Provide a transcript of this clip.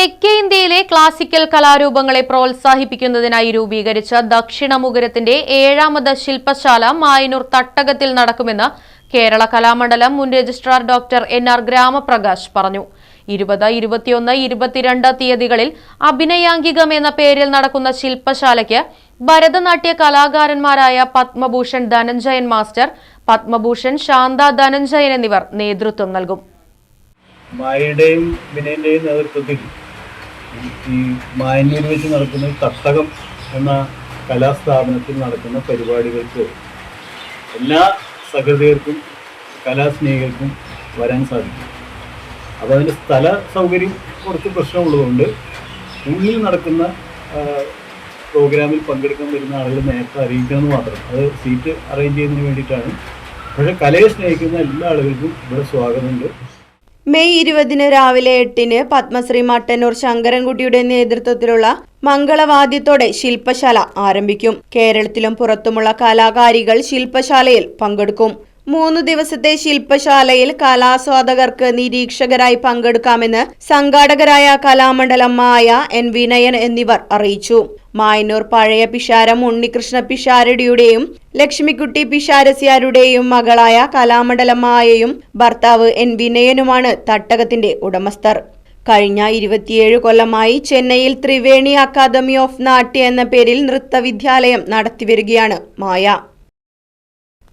തെക്കേ ഇന്ത്യയിലെ ക്ലാസിക്കൽ കലാരൂപങ്ങളെ പ്രോത്സാഹിപ്പിക്കുന്നതിനായി രൂപീകരിച്ച ദക്ഷിണമുഖരത്തിന്റെ ഏഴാമത് ശില്പശാല മായനൂർ തട്ടകത്തിൽ നടക്കുമെന്ന് കേരള കലാമണ്ഡലം മുൻ registrar doctor N R Gramaprakash പറഞ്ഞു. ഇരുപത് ഇരുപത്തിയൊന്ന് ഇരുപത്തിരണ്ട് തീയതികളിൽ അഭിനയാംഗികം എന്ന പേരിൽ നടക്കുന്ന ശില്പശാലയ്ക്ക് ഭരതനാട്യ കലാകാരന്മാരായ പത്മഭൂഷൺ ധനഞ്ജയൻ മാസ്റ്റർ പത്മഭൂഷൺ ശാന്ത ധനഞ്ജയൻ എന്നിവർ നേതൃത്വം നൽകും. മായയുടെയും വിനയന്റെയും നേതൃത്വത്തിൽ ഈ മായന്നൂർ വെച്ച് നടക്കുന്ന തട്ടകം എന്ന കലാസ്ഥാപനത്തിൽ നടക്കുന്ന പരിപാടികൾക്ക് എല്ലാ സഹൃദയർക്കും കലാസ്നേഹികൾക്കും വരാൻ സാധിക്കും. അപ്പോൾ അതിന്റെ സ്ഥല സൗകര്യം കുറച്ച് പ്രശ്നമുള്ളതുകൊണ്ട് ഉള്ളിൽ നടക്കുന്ന പ്രോഗ്രാമിൽ പങ്കെടുക്കാൻ വരുന്ന ആളുകൾ നേരത്തെ അറിയിക്കണമെന്ന് മാത്രം. അത് സീറ്റ് അറേഞ്ച് ചെയ്യുന്നതിന് വേണ്ടിയിട്ടാണ്. പക്ഷേ കലയെ സ്നേഹിക്കുന്ന എല്ലാ ആളുകൾക്കും ഇവിടെ സ്വാഗതമുണ്ട്. മെയ് ഇരുപതിന് രാവിലെ എട്ടിന് പത്മശ്രീ മട്ടന്നൂർ ശങ്കരൻകുട്ടിയുടെ നേതൃത്വത്തിലുള്ള മംഗളവാദ്യത്തോടെ ശില്പശാല ആരംഭിക്കും. കേരളത്തിലും പുറത്തുമുള്ള കലാകാരികൾ ശില്പശാലയിൽ പങ്കെടുക്കും. മൂന്ന് ദിവസത്തെ ശില്പശാലയിൽ കലാസ്വാദകർക്ക് നിരീക്ഷകരായി പങ്കെടുക്കാമെന്ന് സംഘാടകരായ കലാമണ്ഡലം മായ എൻ വിനയൻ എന്നിവർ അറിയിച്ചു. മായന്നൂർ പഴയ പിഷാരം ഉണ്ണികൃഷ്ണ പിഷാരടിയുടെയും ലക്ഷ്മിക്കുട്ടി പിഷാരസിയാരുടെയും മകളായ കലാമണ്ഡലം മായയും ഭർത്താവ് എൻ വിനയനുമാണ് തട്ടകത്തിന്റെ ഉടമസ്ഥർ. കഴിഞ്ഞ ഇരുപത്തിയേഴ് കൊല്ലമായി ചെന്നൈയിൽ ത്രിവേണി അക്കാദമി ഓഫ് നാട്യ എന്ന പേരിൽ നൃത്തവിദ്യാലയം നടത്തിവരികയാണ് Maya.